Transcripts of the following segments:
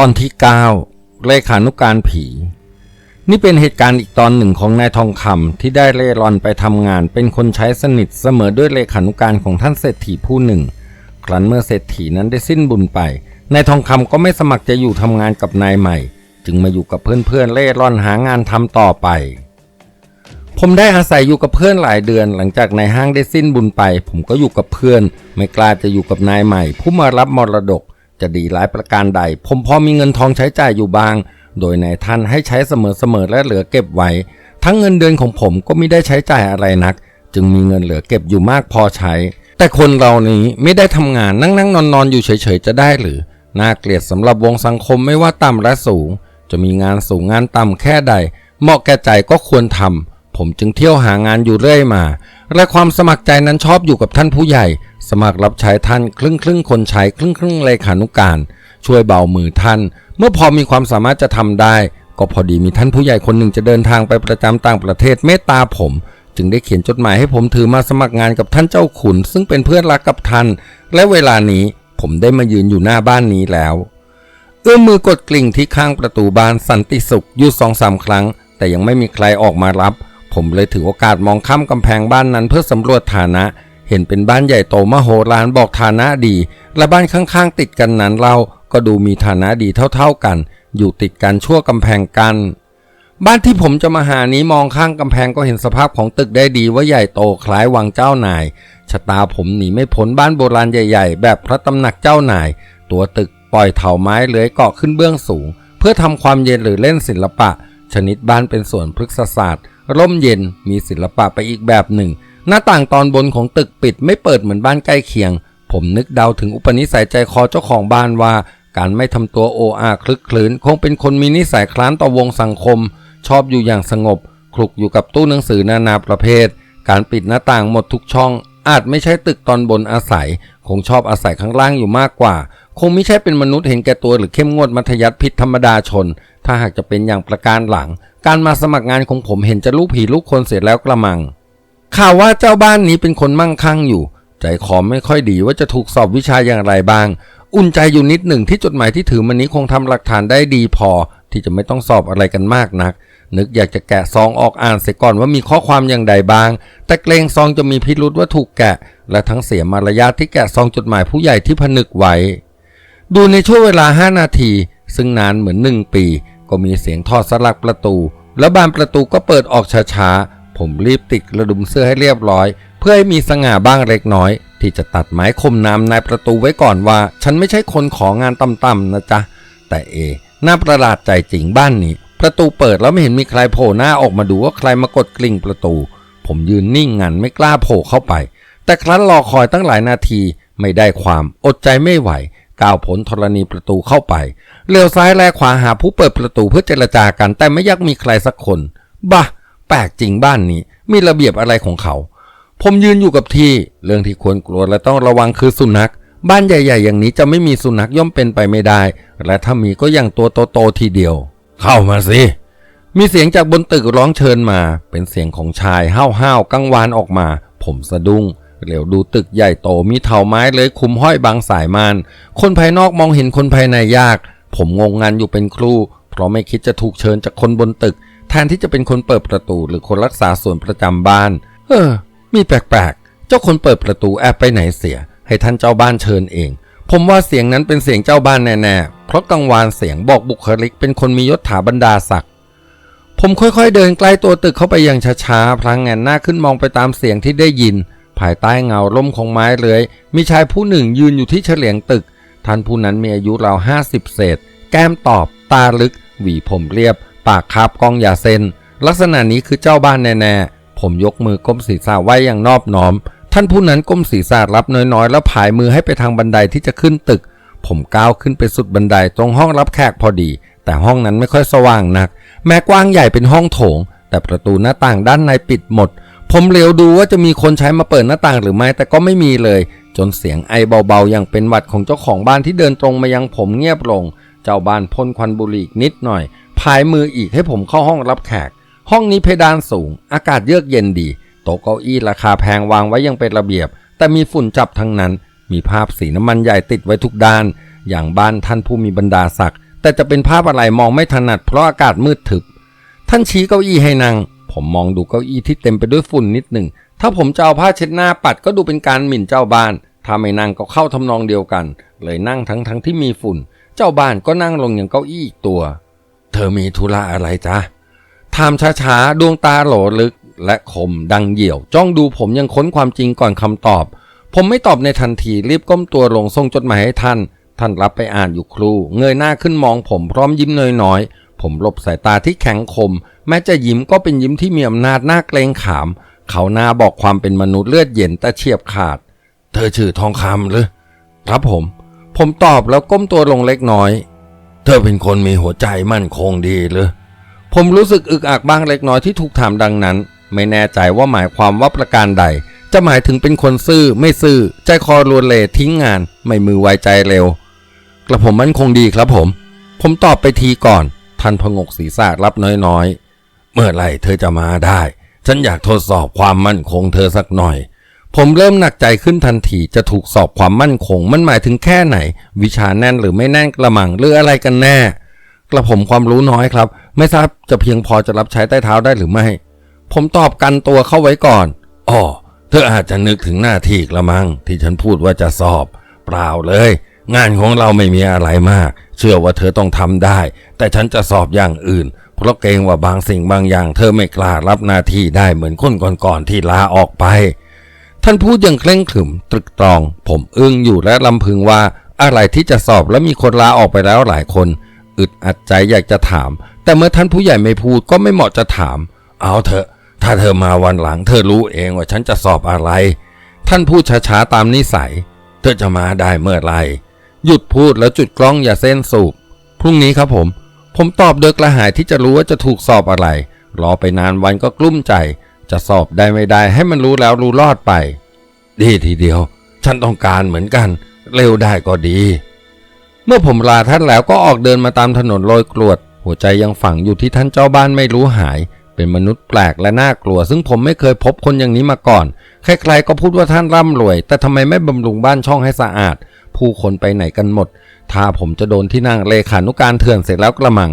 ตอนที่ 9 เลขานุการผี นี่เป็นเหตุการณ์อีกตอนหนึ่งของนายทองคำที่ได้เล่ร่อนไปทำงาน เป็นคนใช้สนิทเสมอด้วยเลขานุการของท่านเศรษฐีผู้หนึ่ง ครั้นเมื่อเศรษฐีนั้นได้สิ้นบุญไปนายทองคำก็ไม่สมัครจะอยู่ทำงานกับนายใหม่ จึงมาอยู่กับเพื่อนๆเล่ร่อนหางานทำต่อไป ผมได้อาศัยอยู่กับเพื่อนหลายเดือน หลังจากนายห้างได้สิ้นบุญไป ผมก็อยู่กับเพื่อน ไม่กล้าจะอยู่กับนายใหม่ ผู้มารับมรดก จะดีร้ายประการใด ผมพอมีเงินทองใช้จ่ายอยู่บาง โดยนายท่านให้ใช้เสมอๆและเหลือเก็บไว้ ทั้งเงินเดือนของผมก็ไม่ได้ใช้จ่ายอะไรนัก จึงมีเงินเหลือเก็บอยู่มากพอใช้ แต่คนเรานี้ไม่ได้ทำงานนั่งๆนอนๆอยู่เฉยๆจะได้หรือ น่าเกลียดสำหรับวงสังคมไม่ว่าต่ำและสูง จะมีงานสูงงานต่ำแค่ใด เหมาะแก่ใจก็ควรทำผมจึงเที่ยวหางานอยู่เรื่อยมา และความสมัครใจนั้นชอบอยู่กับท่านผู้ใหญ่ สมัครรับใช้ท่านครึ่งครึ่งคนใช้ครึ่งครึ่งเลขานุการ ช่วยเบามือท่าน เมื่อพอมีความสามารถจะทำได้ ก็พอดีมีท่านผู้ใหญ่คนหนึ่งจะเดินทางไปประจำต่างประเทศเมตตาผม จึงได้เขียนจดหมายให้ผมถือมาสมัครงานกับท่านเจ้าขุน ซึ่งเป็นเพื่อนรักกับท่าน และเวลานี้ผมได้มายืนอยู่หน้าบ้านนี้แล้ว เอื้อมมือกดกลิ่งที่ข้างประตูบ้านสันติสุขอยู่สองสามครั้ง แต่ยังไม่มีใครออกมารับ ผมเลยถือโอกาสมองข้ามกำแพงบ้านนั้นเพื่อสำรวจฐานะ เห็นเป็นบ้านใหญ่โตมโหฬารบอกฐานะดี และบ้านข้างๆ ติดกันนั้นเราก็ดูมีฐานะดีเท่าๆกัน อยู่ติดกันชั่วกำแพงกัน บ้านที่ผมจะมาหานี้มองข้างกำแพงก็เห็นสภาพของตึกได้ดีว่าใหญ่โตคล้ายวังเจ้านาย ชะตาผมหนีไม่พ้นบ้านโบราณใหญ่ ๆ แบบพระตำหนักเจ้านาย ตัวตึกปล่อยเถาไม้เลื้อยเกาะขึ้นเบื้องสูง เพื่อทำความเย็นหรือเล่นศิลปะ ชนิดบ้านเป็นสวนพฤกษศาสตร์ร่มเย็นมีศิลปะไปอีกแบบหนึ่ง หน้าต่างตอนบนของตึกปิดไม่เปิดเหมือนบ้านใกล้เคียง ผมนึกเดาถึงอุปนิสัยใจคอเจ้าของบ้านว่า การไม่ทำตัวโออาคลึกคลื้นคงเป็นคนมีนิสัยคล้านต่อวงสังคม ชอบอยู่อย่างสงบคลุกอยู่กับตู้หนังสือนานาประเภท การปิดหน้าต่างหมดทุกช่อง อาจไม่ใช่ตึกตอนบนอาศัย คงชอบอาศัยข้างล่างอยู่มากกว่า คงไม่ใช่เป็นมนุษย์เห็นแก่ตัวหรือเข้มงวดมัธยัติพิษธรรมดาชน ถ้าหากจะเป็นอย่างประการหลัง การมาสมัครงานของผมเห็นจะลูกผีลูกคนเสร็จแล้วกระมัง ข่าวว่าเจ้าบ้านนี้เป็นคนมั่งคั่งอยู่ ใจคอไม่ค่อยดีว่าจะถูกสอบวิชาอย่างไรบ้าง อุ่นใจอยู่นิดหนึ่งที่จดหมายที่ถือมันนี้คงทำหลักฐานได้ดีพอ ที่จะไม่ต้องสอบอะไรกันมากนัก นึกอยากจะแกะซองออกอ่านเสียก่อนว่ามีข้อความอย่างใดบ้าง แต่เกรงซองจะมีพิรุษว่าถูกแกะ และทั้งเสียมารยาทที่แกะซองจดหมายผู้ใหญ่ที่ผนึกไว้ ดูในช่วงเวลา 5 นาที ซึ่งนานเหมือนหนึ่งปี ก็มีเสียงทอดสลักประตู แล้วบานประตูก็เปิดออกช้าๆ ผมรีบติดกระดุมเสื้อให้เรียบร้อย เพื่อให้มีสง่าบ้างเล็กน้อย ที่จะตัดไม้คมน้ำในประตูไว้ก่อนว่า ฉันไม่ใช่คนของานต่ำๆนะจ๊ะ แต่เอน่าประหลาดใจจริงบ้านนี้ ประตูเปิดแล้วไม่เห็นมีใครโผล่หน้าออกมาดูว่าใครมากดกลิ่งประตู ผมยืนนิ่งงันไม่กล้าโผล่เข้าไป แต่ครั้นรอคอยตั้งหลายนาทีไม่ได้ความอดใจไม่ไหวก้าวผลธรณีประตูเข้าไปเลี้ยวซ้ายแลขวาหาผู้เปิดประตูเพื่อเจรจากันแต่ไม่ยักมีใครสักคนบ้า แปลกจริงบ้านนี้ มีระเบียบอะไรของเขา ผมยืนอยู่กับที่ เรื่องที่ควรกลัวและต้องระวังคือสุนัข บ้านใหญ่ ๆ อย่างนี้จะไม่มีสุนัขย่อมเป็นไปไม่ได้ และถ้ามีก็อย่างตัวโตๆทีเดียว เข้ามาสิมีเสียงจากบนตึกร้องเชิญมา เป็นเสียงของชายห้าวๆกังวานออกมา ผมสะดุ้งเหลียวดูตึกใหญ่โตมีเถาไม้เลยคุมห้อยบางสายมาน คนภายนอกมองเห็นคนภายในยาก ผมงงงานอยู่เป็นครู่ เพราะไม่คิดจะถูกเชิญจากคนบนตึก แทนที่จะเป็นคนเปิดประตูหรือคนรักษาส่วนประจำบ้าน เออ มีแปลกๆ เจ้าคนเปิดประตูแอบไปไหนเสีย ให้ท่านเจ้าบ้านเชิญเอง ผมว่าเสียงนั้นเป็นเสียงเจ้าบ้านแน่ๆ เพราะกังวานเสียงบอกบุคลิกเป็นคนมียศถาบรรดาศักดิ์ ผมค่อยๆเดินใกล้ตัวตึกเข้าไปอย่างช้าๆ พลางแงนหน้าขึ้นมองไปตามเสียงที่ได้ยิน ภายใต้เงาร่มของไม้เลื้อย มีชายผู้หนึ่งยืนอยู่ที่เฉลียงตึก ท่านผู้นั้นมีอายุราวห้าสิบเศษ แก้มตอบ ตาลึก หวีผมเรียบ ปากคาบกองยาเซนลักษณะนี้คือเจ้าบ้านแน่ๆ ผมยกมือก้มศีรษะไว้อย่างนอบน้อม ท่านผู้นั้นก้มศีรษะรับน้อยๆ แล้วผายมือให้ไปทางบันไดที่จะขึ้นตึก ผมก้าวขึ้นไปสุดบันไดตรงห้องรับแขกพอดี แต่ห้องนั้นไม่ค่อยสว่างนัก แม้กว้างใหญ่เป็นห้องโถง แต่ประตูหน้าต่างด้านในปิดหมด ผมเหลียวดูว่าจะมีคนใช้มาเปิดหน้าต่างหรือไม่แต่ก็ไม่มีเลย จนเสียงไอเบาๆ อย่างเป็นหวัดของเจ้าของบ้านที่เดินตรงมายังผมเงียบลง เจ้าบ้านพ่นควันบุหรี่นิดหน่อย พายมืออีกให้ผมเข้าห้องรับแขก ห้องนี้เพดานสูง อากาศเยือกเย็นดี โต๊ะเก้าอี้ราคาแพงวางไว้ยังเป็นระเบียบ แต่มีฝุ่นจับทั้งนั้น มีภาพสีน้ำมันใหญ่ติดไว้ทุกด้าน อย่างบ้านท่านผู้มีบรรดาศักดิ์แต่จะเป็นภาพอะไรมองไม่ถนัดเพราะอากาศมืดทึบ ท่านชี้เก้าอี้ให้นั่ง ผมมองดูเก้าอี้ที่เต็มไปด้วยฝุ่นนิดหนึ่ง ถ้าผมจะเอาผ้าเช็ดหน้าปัดก็ดูเป็นการหมิ่นเจ้าบ้าน ถ้าไม่นั่งก็เข้าทำนองเดียวกัน เลยนั่งทั้งทั้งที่มีฝุ่น เจ้าบ้านก็นั่งลงอย่างเก้าอี้อีกตัว เธอมีธุระอะไรจ๊ะถามช้าๆ ดวงตาโหลลึกและคมดังเหี่ยว จ้องดูผมยังค้นความจริงก่อนคำตอบ ผมไม่ตอบในทันทีรีบก้มตัวลงส่งจดหมายให้ท่าน ท่านรับไปอ่านอยู่ครูเงยหน้าขึ้นมองผมพร้อมยิ้มน้อยๆ ผมหลบสายตาที่แข็งคม แม้จะยิ้มก็เป็นยิ้มที่มีอำนาจน่าเกรงขาม เขาหน้าบอกความเป็นมนุษย์เลือดเย็นแต่เฉียบขาด เธอชื่อทองคำหรือ ครับผม ผมตอบแล้วก้มตัวลงเล็กน้อย เธอเป็นคนมีหัวใจมั่นคงดีหรือผมรู้สึกอึกอักบ้างเล็กน้อยที่ถูกถามดังนั้น ไม่แน่ใจว่าหมายความว่าประการใด จะหมายถึงเป็นคนซื่อ ไม่ซื่อ ใจคอรวนเลทิ้งงาน ไม่มือไวใจเร็ว กระผมมั่นคงดีครับผม ผมตอบไปทีก่อนท่านพงกศีรษะรับน้อยๆ เมื่อไหร่เธอจะมาได้ ฉันอยากทดสอบความมั่นคงเธอสักหน่อย ผมเริ่มหนักใจขึ้นทันทีจะถูกสอบความมั่นคง มันหมายถึงแค่ไหน วิชาแน่นหรือไม่แน่นกระมังหรืออะไรกันแน่ กระผมความรู้น้อยครับ ไม่ทราบจะเพียงพอจะรับใช้ใต้เท้าได้หรือไม่ ผมตอบกันตัวเข้าไว้ก่อนอ๋อเธออาจจะนึกถึงหน้าที่กระมัง ที่ฉันพูดว่าจะสอบ เปล่าเลย งานของเราไม่มีอะไรมาก เชื่อว่าเธอต้องทำได้ แต่ฉันจะสอบอย่างอื่น เพราะเกรงว่าบางสิ่งบางอย่าง เธอไม่กล้ารับหน้าที่ได้เหมือนคนก่อนๆที่ลาออกไป ท่านพูดอย่างเคร่งขรึมตรึกตรอง ผมอึ้งอยู่และลำพึงว่า อะไรที่จะสอบแล้วมีคนลาออกไปแล้วหลายคน อึดอัดใจอยากจะถาม แต่เมื่อท่านผู้ใหญ่ไม่พูดก็ไม่เหมาะจะถาม เอาเถอะ ถ้าเธอมาวันหลัง เธอรู้เองว่าฉันจะสอบอะไร ท่านพูดช้าๆตามนิสัย เธอจะมาได้เมื่อไรหยุดพูดแล้วจุดกล้องอย่าเส้นสูบพรุ่งนี้ครับผม ผมตอบโดยกระหายที่จะรู้ว่าจะถูกสอบอะไร รอไปนานวันก็กลุ้มใจ จะสอบได้ไม่ได้ให้มันรู้แล้วรู้รอดไป ดีทีเดียว ฉันต้องการเหมือนกัน เร็วได้ก็ดี เมื่อผมลาท่านแล้วก็ออกเดินมาตามถนนโรยกรวด หัวใจยังฝังอยู่ที่ท่านเจ้าบ้านไม่รู้หาย เป็นมนุษย์แปลกและน่ากลัว ซึ่งผมไม่เคยพบคนอย่างนี้มาก่อน ใครๆก็พูดว่าท่านร่ำรวย แต่ทำไมไม่บำรุงบ้านช่องให้สะอาด ผู้คนไปไหนกันหมด ถ้าผมจะโดนที่นั่งเลขานุการเถื่อนเสร็จแล้วกระมัง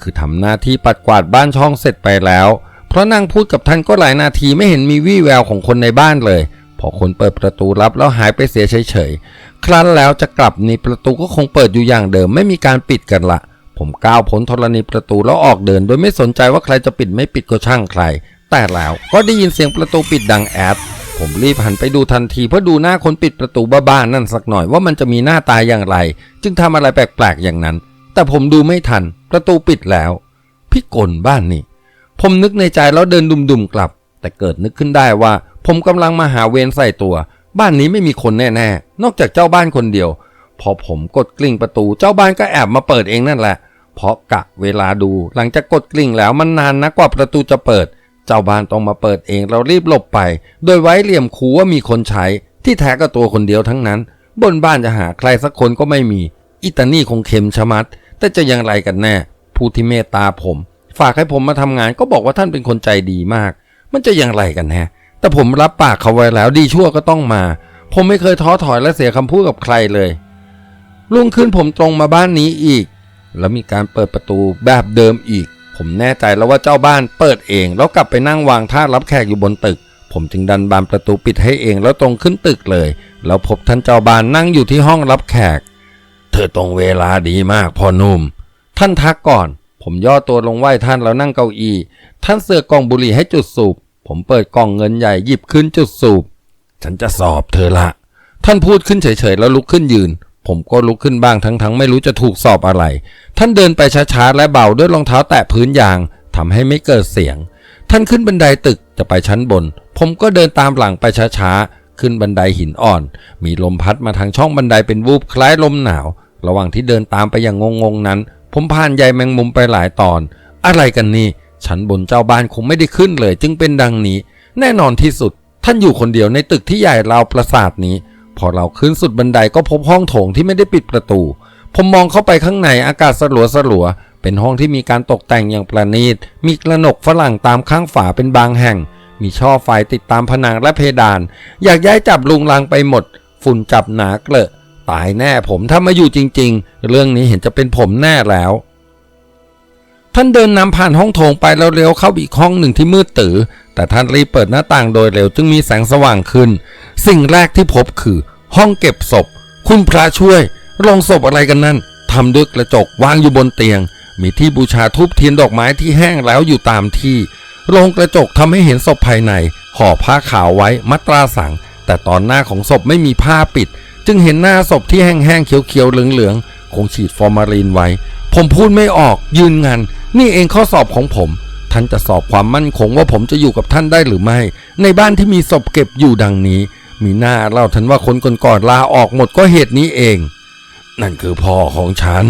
คือทำหน้าที่ปัดกวาดบ้านช่องเสร็จไปแล้ว ราะนั่งพูดกับท่านก็หลายนาทีไม่เห็นมีวี่แววของคนในบ้านเลย พอคนเปิดประตูรับแล้วหายไปเสียเฉยๆ ครั้นแล้วจะกลับนี่ประตูก็คงเปิดอยู่อย่างเดิมไม่มีการปิดกันละผมก้าวพ้นธรณีประตูแล้วออกเดิน โดยไม่สนใจว่าใครจะปิดไม่ปิดก็ช่างใคร แต่แล้วก็ได้ยินเสียงประตูปิดดังแอดผมรีบหันไปดูทันทีเพื่อดูหน้าคนปิดประตูบ้าๆนั่นสักหน่อยว่ามันจะมีหน้าตาอย่างไร จึงทำอะไรแปลกๆอย่างนั้น แต่ผมดูไม่ทัน ประตูปิดแล้ว พี่กลบ้านนี่ ผมนึกในใจแล้วเดินดุมๆกลับ แต่เกิดนึกขึ้นได้ว่า ผมกำลังมาหาเวรใส่ตัว บ้านนี้ไม่มีคนแน่ๆ นอกจากเจ้าบ้านคนเดียว พอผมกดกลิ่งประตูเจ้าบ้านก็แอบมาเปิดเองนั่นแหละ เพราะกะเวลาดูหลังจากกดกลิ่งแล้วมันนานนะกว่าประตูจะเปิด เจ้าบ้านต้องมาเปิดเองเรารีบหลบไป โดยไว้เหลี่ยมคูว่ามีคนใช้ ที่แท้ก็ตัวคนเดียวทั้งนั้น บนบ้านจะหาใครสักคนก็ไม่มีอิตานี่คงเค็มชะมัด แต่จะอย่างไรกันแน่ผู้ที่เมตตาผม ฝากให้ผมมาทำงานก็บอกว่าท่านเป็นคนใจดีมาก มันจะอย่างไรกันแน่แต่ผมรับปากเขาไว้แล้วดีชั่วก็ต้องมา ผมไม่เคยท้อถอยและเสียคำพูดกับใครเลยรุ่งขึ้นผมตรงมาบ้านนี้อีก แล้วมีการเปิดประตูแบบเดิมอีก ผมแน่ใจแล้วว่าเจ้าบ้านเปิดเอง แล้วกลับไปนั่งวางท่ารับแขกอยู่บนตึก ผมจึงดันบานประตูปิดให้เองแล้วตรงขึ้นตึกเลย แล้วพบท่านเจ้าบ้านนั่งอยู่ที่ห้องรับแขก เธอตรงเวลาดีมากพ่อนุ่ม ท่านทักก่อน ผมย่อตัวลงไหว้ท่านแล้วนั่งเก้าอี้ ท่านเสือกกล่องบุหรี่ให้จุดสูบ ผมเปิดกล่องเงินใหญ่หยิบขึ้นจุดสูบ ฉันจะสอบเธอละ ท่านพูดขึ้นเฉยๆแล้วลุกขึ้นยืน ผมก็ลุกขึ้นบ้างทั้งๆ ไม่รู้จะถูกสอบอะไร ท่านเดินไปช้าๆ และเบาด้วยรองเท้าแตะพื้นยางทำให้ไม่เกิดเสียง ท่านขึ้นบันไดตึกจะไปชั้นบน ผมก็เดินตามหลังไปช้าๆ ขึ้นบันไดหินอ่อน มีลมพัดมาทางช่องบันไดเป็นวูบคล้ายลมหนาว ระหว่างที่เดินตามไปอย่างงงๆนั้น ผมผ่านใยแมงมุมไปหลายตอน อะไรกันนี่ชั้นบนเจ้าบ้านคงไม่ได้ขึ้นเลย จึงเป็นดังนี้ แน่นอนที่สุด ท่านอยู่คนเดียวในตึกที่ใหญ่ราวปราสาทนี้ พอเราขึ้นสุดบันไดก็พบห้องโถงที่ไม่ได้ปิดประตู ผมมองเข้าไปข้างในอากาศสลัวสลัวเป็นห้องที่มีการตกแต่งอย่างประณีต มีกระหนกฝรั่งตามข้างฝาเป็นบางแห่ง มีช่อไฟติดตามผนังและเพดาน อยากย้ายจับลุงลังไปหมด ฝุ่นจับหนาเกลอะ ตายแน่ผมถ้ามาอยู่จริง ๆ เรื่องนี้เห็นจะเป็นผมแน่แล้ว ท่านเดินนำผ่านห้องโถงไปแล้วเลี้ยวเข้าอีกห้องหนึ่งที่มืดตื้อแต่ท่านรีบเปิดหน้าต่างโดยเร็วจึงมีแสงสว่างขึ้น สิ่งแรกที่พบคือ ห้องเก็บศพ คุณพระช่วยโรงศพอะไรกันนั่นทำด้วยกระจกวางอยู่บนเตียง มีที่บูชาทูบเทียนดอกไม้ที่แห้งแล้วอยู่ตามที่โรงกระจกทำให้เห็นศพภายในห่อผ้าขาวไว้มัตราสัง แต่ตอนหน้าของศพไม่มีผ้าปิด จึงเห็นหน้าศพที่แห้งๆเขียวๆเหลืองๆคงฉีดฟอร์มาลีนไว้ ผมพูดไม่ออกยืนงัน นี่เองข้อสอบของผม ท่านจะสอบความมั่นคงว่าผมจะอยู่กับท่านได้หรือไม่ ในบ้านที่มีศพเก็บอยู่ดังนี้ มีหน้าเล่าทันว่าคนก่อนๆลาออกหมดก็เหตุนี้เอง นั่นคือพ่อของฉัน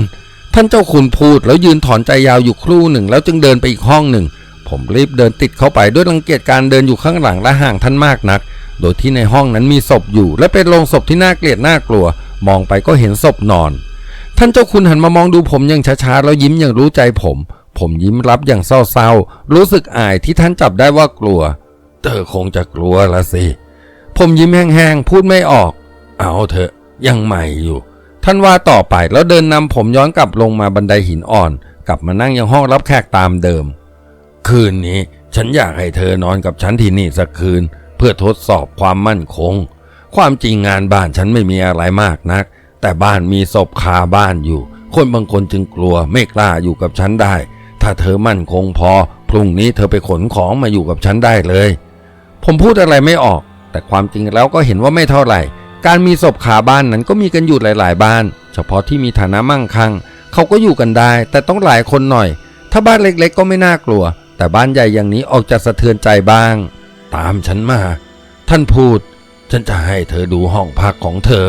ท่านเจ้าคุณพูดแล้วยืนถอนใจยาวอยู่ครู่หนึ่ง แล้วจึงเดินไปอีกห้องหนึ่ง ผมรีบเดินติดเข้าไปด้วยรังเกียจการเดินอยู่ข้างหลังและห่างท่านมากนัก โดยที่ในห้องนั้นมีศพอยู่ และเป็นโรงศพที่น่าเกลียดน่ากลัว มองไปก็เห็นศพนอน ท่านเจ้าคุณหันมามองดูผมอย่างช้าๆ แล้วยิ้มอย่างรู้ใจผม ผมยิ้มรับอย่างเศร้าๆ รู้สึกอายที่ท่านจับได้ว่ากลัว เธอคงจะกลัวละสิ ผมยิ้มแห้งๆ พูดไม่ออก เอาเถอะ ยังใหม่อยู่ ท่านว่าต่อไปแล้วเดินนำผมย้อนกลับลงมาบันไดหินอ่อน กลับมานั่งยังห้องรับแขกตามเดิม คืนนี้ฉันอยากให้เธอนอนกับฉันที่นี่สักคืน เพื่อทดสอบความมั่นคง ความจริงงานบ้านฉันไม่มีอะไรมากนัก แต่บ้านมีศพคาบ้านอยู่ คนบางคนจึงกลัวไม่กล้าอยู่กับฉันได้ ถ้าเธอมั่นคงพอ พรุ่งนี้เธอไปขนของมาอยู่กับฉันได้เลย ผมพูดอะไรไม่ออก แต่ความจริงแล้วก็เห็นว่าไม่เท่าไหร่ การมีศพขาบ้านนั้นก็มีกันอยู่หลาย ๆ บ้าน เฉพาะที่มีฐานะมั่งคั่งเขาก็อยู่กันได้ แต่ต้องหลายคนหน่อย ถ้าบ้านเล็ก ๆ ก็ไม่น่ากลัว แต่บ้านใหญ่อย่างนี้ออกจะสะเทือนใจบ้าง ตามฉันมา ท่านพูด ฉันจะให้เธอดูห้องพักของเธอ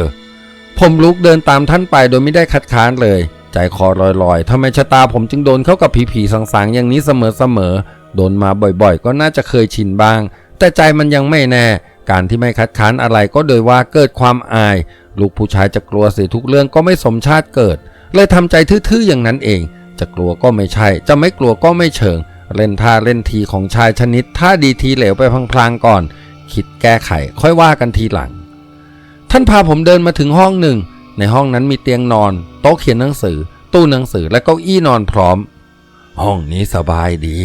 ผมลุกเดินตามท่านไปโดยไม่ได้คัดค้านเลย ใจคอลอยๆทำไมชะตาผมจึงโดนเข้ากับผีๆสางๆ อย่างนี้เสมอๆ โดนมาบ่อยๆ ก็น่าจะเคยชินบ้าง แต่ใจมันยังไม่แน่ การที่ไม่คัดค้านอะไรก็โดยว่าเกิดความอาย ลูกผู้ชายจะกลัวเสียทุกเรื่องก็ไม่สมชาติเกิด เลยทำใจทื่อๆอย่างนั้นเอง จะกลัวก็ไม่ใช่ จะไม่กลัวก็ไม่เชิง เล่นท่าเล่นทีของชายชนิดท่าดีทีเหลวไปพลางๆก่อน คิดแก้ไขค่อยว่ากันทีหลัง ท่านพาผมเดินมาถึงห้องหนึ่ง ในห้องนั้นมีเตียงนอน โต๊ะเขียนหนังสือ ตู้หนังสือและเก้าอี้นอนพร้อม ห้องนี้สบายดี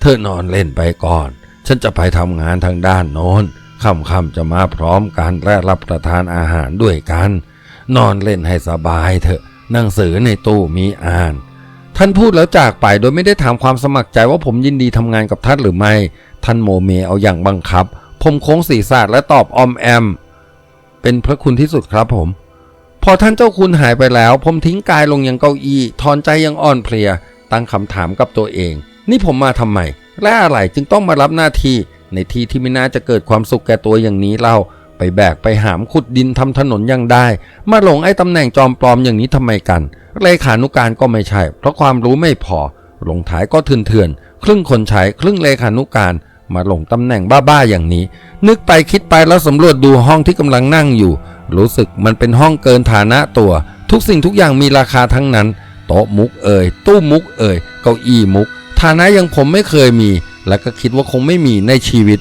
เธอนอนเล่นไปก่อน ฉันจะไปทำงานทางด้านโน้นค่ำๆจะมาพร้อมกันและรับประทานอาหารด้วยกัน นอนเล่นให้สบายเถอะหนังสือในตู้มีอ่าน ท่านพูดแล้วจากไปโดยไม่ได้ถามความสมัครใจว่าผมยินดีทำงานกับท่านหรือไม่ ท่านโมเมเอาอย่างบังคับ ผมโค้งศีรษะและตอบออมแอม เป็นพระคุณที่สุดครับผม พอท่านเจ้าคุณหายไปแล้ว ผมทิ้งกายลงยังเก้าอี้ถอนใจยังอ่อนเพลีย ตั้งคำถามกับตัวเอง นี่ผมมาทำไมและอะไรจึงต้องมารับหน้าที่ในที่ที่ไม่น่าจะเกิดความสุขแก่ตัวอย่างนี้เล่า ไปแบกไปหามขุดดินทำถนนยังได้ มาหลงไอ้ตำแหน่งจอมปลอมอย่างนี้ทำไมกันเลขานุการก็ไม่ใช่ เพราะความรู้ไม่พอ ลงท้ายก็เถื่อนๆครึ่งคนใช้ครึ่งเลขานุการ มาหลงตำแหน่งบ้าๆอย่างนี้ นึกไปคิดไปแล้วสำรวจดูห้องที่กำลังนั่งอยู่ รู้สึกมันเป็นห้องเกินฐานะตัว ทุกสิ่งทุกอย่างมีราคาทั้งนั้น โต๊ะมุกเอ่ยตู้มุกเอ่ยเก้าอี้มุก ฐานะยังผมไม่เคยมี และก็คิดว่าคงไม่มีในชีวิต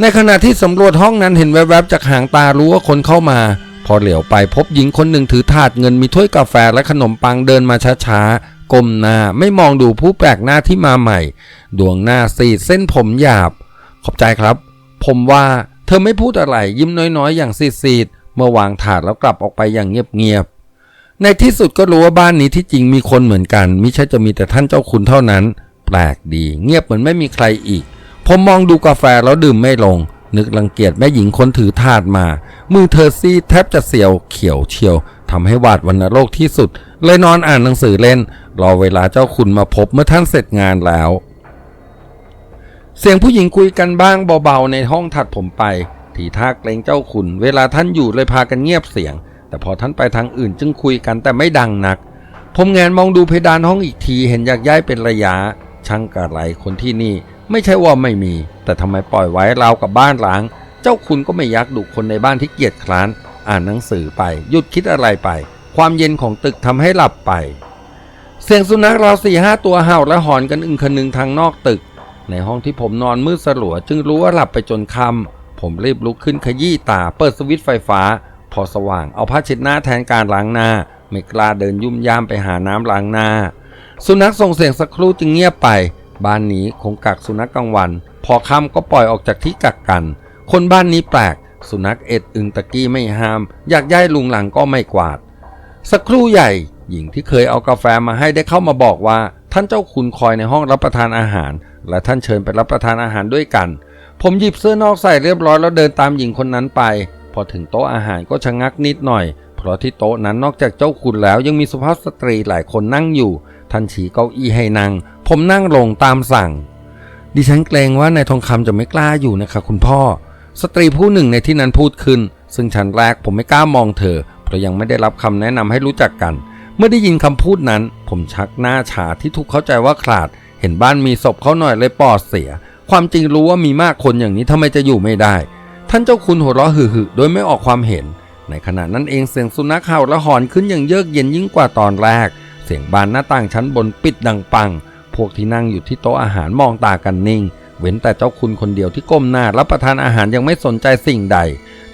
ในขณะที่สำรวจห้องนั้นเห็นแวบๆจากหางตารู้ว่าคนเข้ามา พอเหลียวไปพบหญิงคนหนึ่งถือถาดเงินมีถ้วยกาแฟและขนมปังเดินมาช้าๆก้มหน้าไม่มองดูผู้แปลกหน้าที่มาใหม่ ดวงหน้าซีดเส้นผมหยาบ ขอบใจครับ ผมว่าเธอไม่พูดอะไรยิ้มน้อยๆ อย่างซีดๆเมื่อวางถาดแล้วกลับออกไปอย่างเงียบๆในที่สุดก็รู้ว่าบ้านนี้ที่จริงมีคนเหมือนกัน มิใช่จะมีแต่ท่านเจ้าคุณเท่านั้น แปลกดี เงียบเหมือนไม่มีใครอีก ผมมองดูกาแฟแล้วดื่มไม่ลง นึกรังเกียจแม่หญิงคนถือถาดมา มือเธอซีแทบจะเสียวเขียวเชียวทำให้วาดวันโรคที่สุด เลยนอนอ่านหนังสือเล่น รอเวลาเจ้าคุณมาพบเมื่อท่านเสร็จงานแล้ว เสียงผู้หญิงคุยกันบ้างเบาๆในห้องถัดผมไปทีท่าเกรงเจ้าคุณ เวลาท่านอยู่เลยพากันเงียบเสียง แต่พอท่านไปทางอื่นจึงคุยกันแต่ไม่ดังนัก ผมแงนมองดูเพดานห้องอีกทีเห็นอยากย้ายเป็นระยะช่างกะไรคนที่นี่ ไม่ใช่ว่าไม่มี แต่ทำไมปล่อยไว้ราวกับบ้านล้างเจ้าคุณก็ไม่ยักดุคนในบ้านที่เกียจคร้าน อ่านหนังสือไป หยุดคิดอะไรไป ความเย็นของตึกทำให้หลับไป เสียงสุนัขราวสี่ห้าตัวเห่าและหอนกันอึงคนึงทางนอกตึก ในห้องที่ผมนอนมืดสลัว จึงรู้ว่าหลับไปจนค่ำผมรีบลุกขึ้นขยี้ตา เปิดสวิตช์ไฟฟ้าพพอสว่างเอาผ้าเช็ดหน้าแทนการล้างหน้า ไม่กล้าเดินยุ่มย่ามไปหาน้ำล้างหน้า สุนัขส่งเสียงสักครู่จึงเงียบไป บ้านนี้คงกักสุนัขกลางวัน พอค่ำก็ปล่อยออกจากที่กักกัน คนบ้านนี้แปลก สุนัขเอ็ดอึงตะกี้ไม่ห้าม อยากย้ายลุงหลังก็ไม่กวาด สักครู่ใหญ่ หญิงที่เคยเอากาแฟมาให้ได้เข้ามาบอกว่า ท่านเจ้าคุณคอยในห้องรับประทานอาหาร และท่านเชิญไปรับประทานอาหารด้วยกัน ผมหยิบเสื้อนอกใส่เรียบร้อยแล้วเดินตามหญิงคนนั้นไป พอถึงโต๊ะอาหารก็ชะงักนิดหน่อย ราะที่โต๊ะนั้นนอกจากเจ้าคุณแล้วยังมีสุภาพสตรีหลายคนนั่งอยู่ ท่านฉีเก้าอี้ให้นั่ง ผมนั่งลงตามสั่ง ดิฉันเกรงว่านายทองคำจะไม่กล้าอยู่นะคะคุณพ่อ สตรีผู้หนึ่งในที่นั้นพูดขึ้น ซึ่งฉันแรกผมไม่กล้ามองเธอ เพราะยังไม่ได้รับคำแนะนำให้รู้จักกัน เมื่อได้ยินคำพูดนั้น ผมชักหน้าชาที่ถูกเข้าใจว่าขาด เห็นบ้านมีศพเขาหน่อยเลยปอดเสีย ความจริงรู้ว่ามีมากคนอย่างนี้ทำไมจะอยู่ไม่ได้ ท่านเจ้าคุณหัวเราะหึ่ๆโดยไม่ออกความเห็น ในขณะนั้นเองเสียงสุนัขเห่าและหอนขึ้นอย่างเยือกเย็นยิ่งกว่าตอนแรก เสียงบานหน้าต่างชั้นบนปิดดังปัง พวกที่นั่งอยู่ที่โต๊ะอาหารมองตากันนิ่ง เว้นแต่เจ้าคุณคนเดียวที่ก้มหน้ารับประทานอาหารยังไม่สนใจสิ่งใด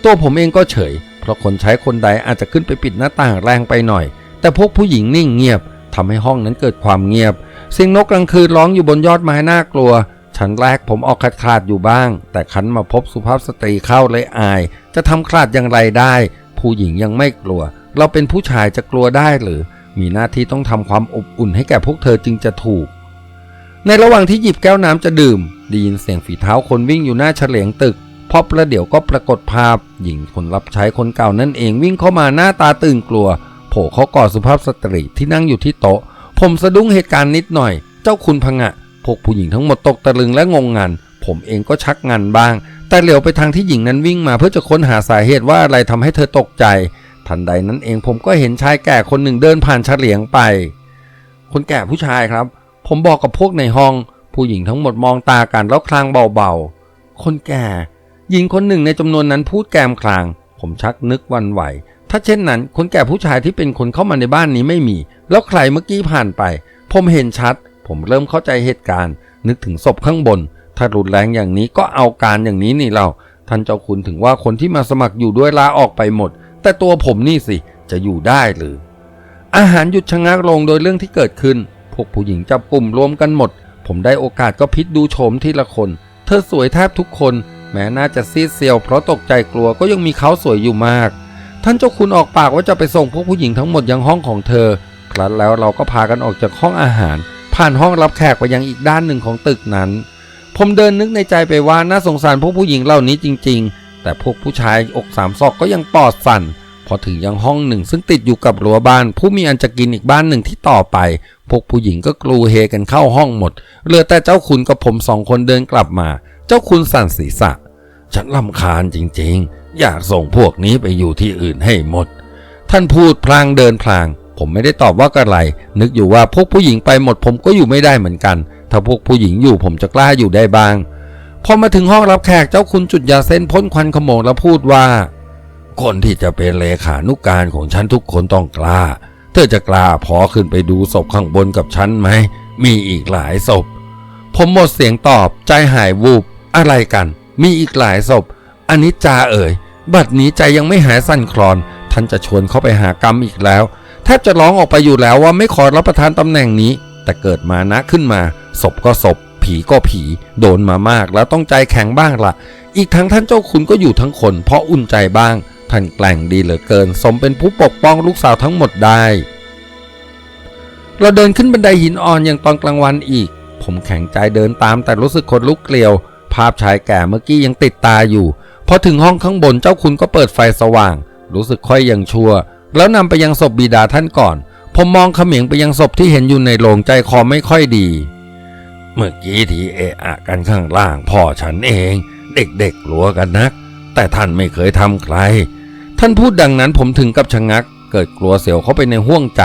ตัวผมเองก็เฉย เพราะคนใช้คนใดอาจจะขึ้นไปปิดหน้าต่างแรงไปหน่อย แต่พวกผู้หญิงนิ่งเงียบทำให้ห้องนั้นเกิดความเงียบ เสียงนกกลางคืนร้องอยู่บนยอดไม้น่ากลัวชั้นแรกผมออกขาดขาดๆอยู่บ้าง แต่คันมาพบสุภาพสตรีเข้าเลยอาย จะทำคลาดอย่างไรได้ ผู้หญิงยังไม่กลัว เราเป็นผู้ชายจะกลัวได้หรือ มีหน้าที่ต้องทำความอบอุ่นให้แก่พวกเธอจึงจะถูก ในระหว่างที่หยิบแก้วน้ำจะดื่มได้ยินเสียงฝีเท้าคนวิ่งอยู่หน้าเฉลียงตึกพอประเดี๋ยวก็ปรากฏภาพ หญิงคนรับใช้คนเก่านั่นเองวิ่งเข้ามาหน้าตาตื่นกลัว โผล่เขากอดสุภาพสตรีที่นั่งอยู่ที่โต๊ะ ผมสะดุ้งเหตุการณ์นิดหน่อย เจ้าคุณพงะพวกผู้หญิงทั้งหมดตกตะลึงและงงงัน ผมเองก็ชักงันบ้าง แต่เหลียวไปทางที่หญิงนั้นวิ่งมาเพื่อจะค้นหาสาเหตุว่าอะไรทำให้เธอตกใจ ทันใดนั้นเองผมก็เห็นชายแก่คนหนึ่งเดินผ่านเฉลียงไป คนแก่ผู้ชายครับ ผมบอกกับพวกในห้อง ผู้หญิงทั้งหมดมองตากันแล้วคลางเบาๆ คนแก่ หญิงคนหนึ่งในจำนวนนั้นพูดแกมคลาง ผมชักนึกวันไหว ถ้าเช่นนั้น คนแก่ผู้ชายที่เป็นคนเข้ามาในบ้านนี้ไม่มี แล้วใครเมื่อกี้ผ่านไป ผมเห็นชัด ผมเริ่มเข้าใจเหตุการณ์ นึกถึงศพข้างบน ถ้ารุนแรงอย่างนี้ก็เอาการอย่างนี้นี่เรา ท่านเจ้าคุณถึงว่าคนที่มาสมัครอยู่ด้วยลาออกไปหมด แต่ตัวผมนี่สิจะอยู่ได้หรือ อาหารหยุดชะงักลงโดยเรื่องที่เกิดขึ้น พวกผู้หญิงจับกลุ่มรวมกันหมด ผมได้โอกาสก็พิจดูโฉมทีละคน เธอสวยแทบทุกคน แม้น่าจะซีดเซียวเพราะตกใจกลัวก็ยังมีเขาสวยอยู่มาก ท่านเจ้าคุณออกปากว่าจะไปส่งพวกผู้หญิงทั้งหมดยังห้องของเธอ ครั้นแล้วเราก็พากันออกจากห้องอาหาร ผ่านห้องรับแขกไปยังอีกด้านหนึ่งของตึกนั้น ผมเดินนึกในใจไปว่าน่าสงสารพวกผู้หญิงเหล่านี้จริง ๆ แต่พวกผู้ชายอกสามซอกก็ยังปอดสั่น พอถึงยังห้องหนึ่ง ซึ่งติดอยู่กับรั้วบ้าน ผู้มีอันจะกินอีกบ้านหนึ่งที่ต่อไป พวกผู้หญิงก็กลูเฮกันเข้าห้องหมดเหลือแต่เจ้าคุณกับผมสองคนเดินกลับมา เจ้าคุณสั่นศีรษะ ฉันลำคาญจริง ๆ อยากส่งพวกนี้ไปอยู่ที่อื่นให้หมด ท่านพูดพลางเดินพลางผมไม่ได้ตอบว่าอะไร นึกอยู่ว่าพวกผู้หญิงไปหมดผมก็อยู่ไม่ได้เหมือนกัน ถ้าพวกผู้หญิงอยู่ผมจะกล้าอยู่ได้บ้าง พอมาถึงห้องรับแขกเจ้าคุณจุดยาเส้นพ่นควันขโมงแล้วพูดว่า คนที่จะเป็นเลขานุกการของฉันทุกคนต้องกล้า เธอจะกล้าพอขึ้นไปดูศพข้างบนกับฉันไหม มีอีกหลายศพ ผมหมดเสียงตอบใจหายวูบ อะไรกัน มีอีกหลายศพ อันนี้จาเอ่ย บัดนี้ใจยังไม่หายสั่นคลอน ท่านจะชวนเข้าไปหากรรมอีกแล้ว แทบจะร้องออกไปอยู่แล้วว่าไม่ขอรับประทานตำแหน่งนี้ แต่เกิดมานะขึ้นมา ศพก็ศพ ผีก็ผี โดนมามากแล้วต้องใจแข็งบ้างละอีกทั้งท่านเจ้าคุณก็อยู่ทั้งคน เพราะอุ่นใจบ้าง ท่านแกล่งดีเหลือเกิน สมเป็นผู้ปกป้องลูกสาวทั้งหมดได้ เราเดินขึ้นบันไดหินอ่อนอย่างตอนกลางวันอีก ผมแข็งใจเดินตามแต่รู้สึกคนลุกเกลียว ภาพชายแก่เมื่อกี้ยังติดตาอยู่ พอถึงห้องข้างบนเจ้าคุณก็เปิดไฟสว่าง รู้สึกค่อยยังชัวแล้วนำไปยังศพบิดาท่านก่อน ผมมองเขมิงไปยังศพที่เห็นอยู่ในโรงใจคอไม่ค่อยดี เมื่อกี้ที่เอะอะกันข้างล่างพ่อฉันเอง เด็กๆกลัวกันนัก แต่ท่านไม่เคยทำใคร ท่านพูดดังนั้นผมถึงกับชะงัก เกิดกลัวเสียวเข้าไปในห้วงใจ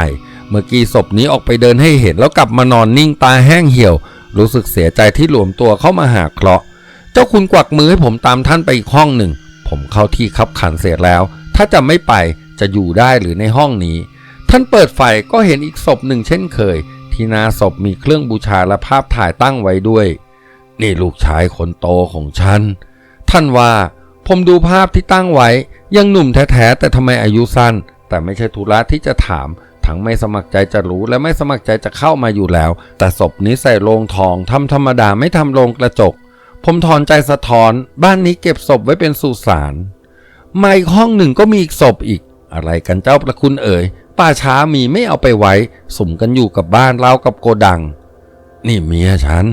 เมื่อกี้ศพนี้ออกไปเดินให้เห็นแล้วกลับมานอนนิ่งตาแห้งเหี่ยว รู้สึกเสียใจที่หลวมตัวเข้ามาหาเคราะห์เจ้าคุณกวักมือให้ผมตามท่านไปอีกห้องหนึ่ง ผมเข้าที่คับขันเสร็จแล้ว ถ้าจะไม่ไปจะอยู่ได้หรือในห้องนี้ ท่านเปิดไฟก็เห็นอีกศพหนึ่งเช่นเคย ที่หน้าศพมีเครื่องบูชาและภาพถ่ายตั้งไว้ด้วย นี่ลูกชายคนโตของฉัน ท่านว่าผมดูภาพที่ตั้งไว้ ยังหนุ่มแท้ๆแต่ทำไมอายุสั้น แต่ไม่ใช่ธุระที่จะถาม ทั้งไม่สมัครใจจะรู้และไม่สมัครใจจะเข้ามาอยู่แล้ว แต่ศพนี้ใส่โลงทองทำธรรมดาไม่ทำโลงกระจก ผมถอนใจสะท้อน บ้านนี้เก็บศพไว้เป็นสุสานมาอีกห้องหนึ่งก็มีอีกศพอีก อะไรกันเจ้าประคุณเอ๋ย ป่าช้ามีไม่เอาไปไว้สมกันอยู่กับบ้านเล่ากับโกดัง นี่เมียฉัน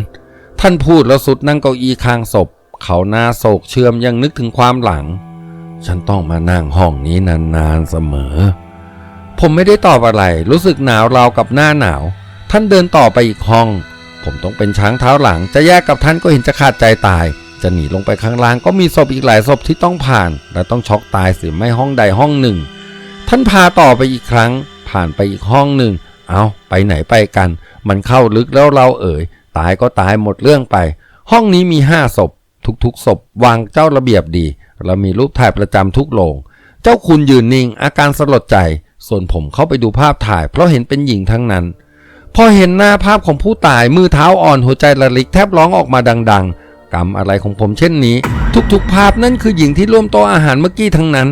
ท่านพูดแล้วสุดนั่งเก้าอี้ข้างศพ เขาหน้าโศกเชื่อมยังนึกถึงความหลัง ฉันต้องมานั่งห้องนี้นานๆเสมอ ผมไม่ได้ตอบอะไร รู้สึกหนาวราวกับหน้าหนาว ท่านเดินต่อไปอีกห้อง ผมต้องเป็นช้างเท้าหลัง จะแยกกับท่านก็เห็นจะขาดใจตายจะหนีลงไปข้างล่างก็มีศพอีกหลายศพที่ต้องผ่าน และต้องช็อกตายเสียไม่ห้องใดห้องหนึ่ง ท่านพาต่อไปอีกครั้ง ผ่านไปอีกห้องหนึ่ง เอาไปไหนไปกัน มันเข้าลึกแล้วเราเอ่ย ตายก็ตายหมดเรื่องไป ห้องนี้มีห้าศพ ทุกๆศพวางเจ้าระเบียบดี เรามีรูปถ่ายประจำทุกโรงเจ้าคุณยืนนิ่ง อาการสลดใจ ส่วนผมเข้าไปดูภาพถ่าย เพราะเห็นเป็นหญิงทั้งนั้น พอเห็นหน้าภาพของผู้ตายมือเท้าอ่อนหัวใจระลิกแทบร้องออกมาดัง ๆ กรรมอะไรของผมเช่นนี้ ทุกๆ ภาพนั่นคือหญิงที่ร่วมโต๊ะอาหารเมื่อกี้ทั้งนั้น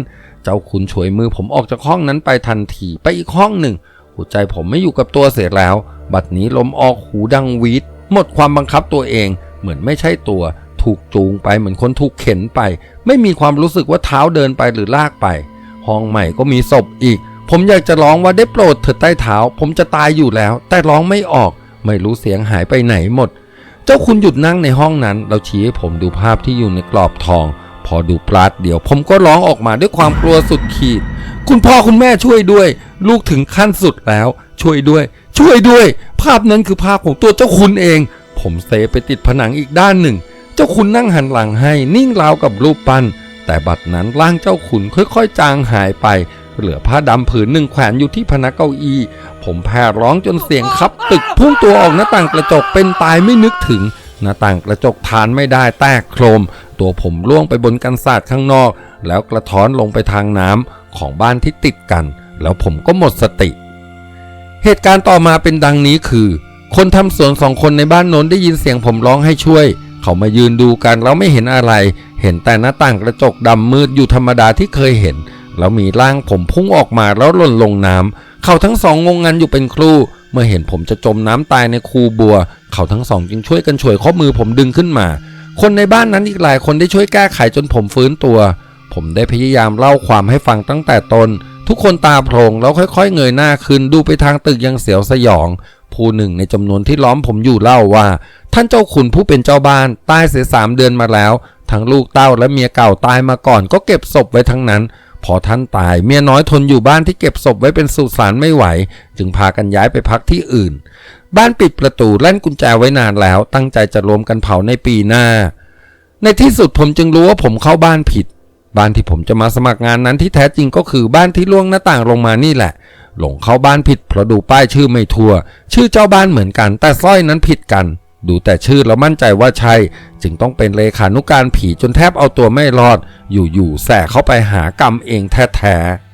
จ้าคุณช่วยมือผมออกจากห้องนั้นไปทันทีไปอีกห้องหนึ่ง หัวใจผมไม่อยู่กับตัวเสียแล้ว บัดนี้ลมออกหูดังวีดหมดความบังคับตัวเอง เหมือนไม่ใช่ตัว ถูกจูงไปเหมือนคนถูกเข็นไป ไม่มีความรู้สึกว่าเท้าเดินไปหรือลากไป ห้องใหม่ก็มีศพอีก ผมอยากจะร้องว่าได้โปรดเถิดใต้เท้า ผมจะตายอยู่แล้ว แต่ร้องไม่ออก ไม่รู้เสียงหายไปไหนหมด เจ้าคุณหยุดนั่งในห้องนั้น เราชี้ให้ผมดูภาพที่อยู่ในกรอบทอง อดูปลาดเดียว ผมก็ร้องออกมาด้วยความกลัวสุดขีด คุณพ่อคุณแม่ช่วยด้วย ลูกถึงขั้นสุดแล้ว ช่วยด้วย ช่วยด้วย ภาพนั้นคือภาพของตัวเจ้าคุณเอง ผมเซไปติดผนังอีกด้านหนึ่ง เจ้าคุณนั่งหันหลังให้นิ่งราวกับรูปปั้น แต่บัดนั้นร่างเจ้าขุนค่อยๆ จางหายไป เหลือผ้าดำผืนหนึ่งแขวนอยู่ที่พนักเก้าอี้ ผมแผ่ร้องจนเสียงคับ ตึกพุ่งตัวออกหน้าต่างกระจกเป็นตายไม่นึกถึงหน้าต่างกระจกทานไม่ได้แตกโครม ตัวผมล่วงไปบนกันศาสตร์ข้างนอก แล้วกระท้อนลงไปทางน้ำของบ้านที่ติดกัน แล้วผมก็หมดสติ เหตุการณ์ต่อมาเป็นดังนี้คือ คนทำสวนสองคนในบ้านโน้นได้ยินเสียงผมร้องให้ช่วย เขามายืนดูกันแล้วไม่เห็นอะไร เห็นแต่หน้าต่างกระจกดำมืดอยู่ธรรมดาที่เคยเห็น แล้วมีร่างผมพุ่งออกมาแล้วหล่นลงน้ำเขาทั้งสองงงงันอยู่เป็นครู่เมื่อเห็นผมจะจมน้ำตายในคูบัว เขาทั้งสองจึงช่วยกันช่วยข้อมือผมดึงขึ้นมา คนในบ้านนั้นอีกหลายคนได้ช่วยแก้ไขจนผมฟื้นตัว ผมได้พยายามเล่าความให้ฟังตั้งแต่ต้น ทุกคนตาโพลงแล้วค่อยๆ เงยหน้าขึ้นดูไปทางตึกยังเสียวสยอง ผู้หนึ่งในจำนวนที่ล้อมผมอยู่เล่าว่า ท่านเจ้าขุนผู้เป็นเจ้าบ้านตายเสียสามเดือนมาแล้ว ทั้งลูกเต้าและเมียเก่าตายมาก่อน ก็เก็บศพไว้ทั้งนั้นพอท่านตายเมียน้อยทนอยู่บ้านที่เก็บศพไว้เป็นสุสานไม่ไหว จึงพากันย้ายไปพักที่อื่น บ้านปิดประตูแล่นกุญแจไว้นานแล้ว ตั้งใจจะรวมกันเผาในปีหน้า ในที่สุดผมจึงรู้ว่าผมเข้าบ้านผิด บ้านที่ผมจะมาสมัครงานนั้นที่แท้จริงก็คือบ้านที่ล่วงหน้าต่างลงมานี่แหละ หลงเข้าบ้านผิดเพราะดูป้ายชื่อไม่ทั่ว ชื่อเจ้าบ้านเหมือนกัน แต่สร้อยนั้นผิดกัน ดูแต่ชื่อแล้วมั่นใจว่าใช่ จึงต้องเป็นเลขานุการผีจนแทบเอาตัวไม่รอด อยู่ๆแส่เข้าไปหากรรมเองแท้ๆ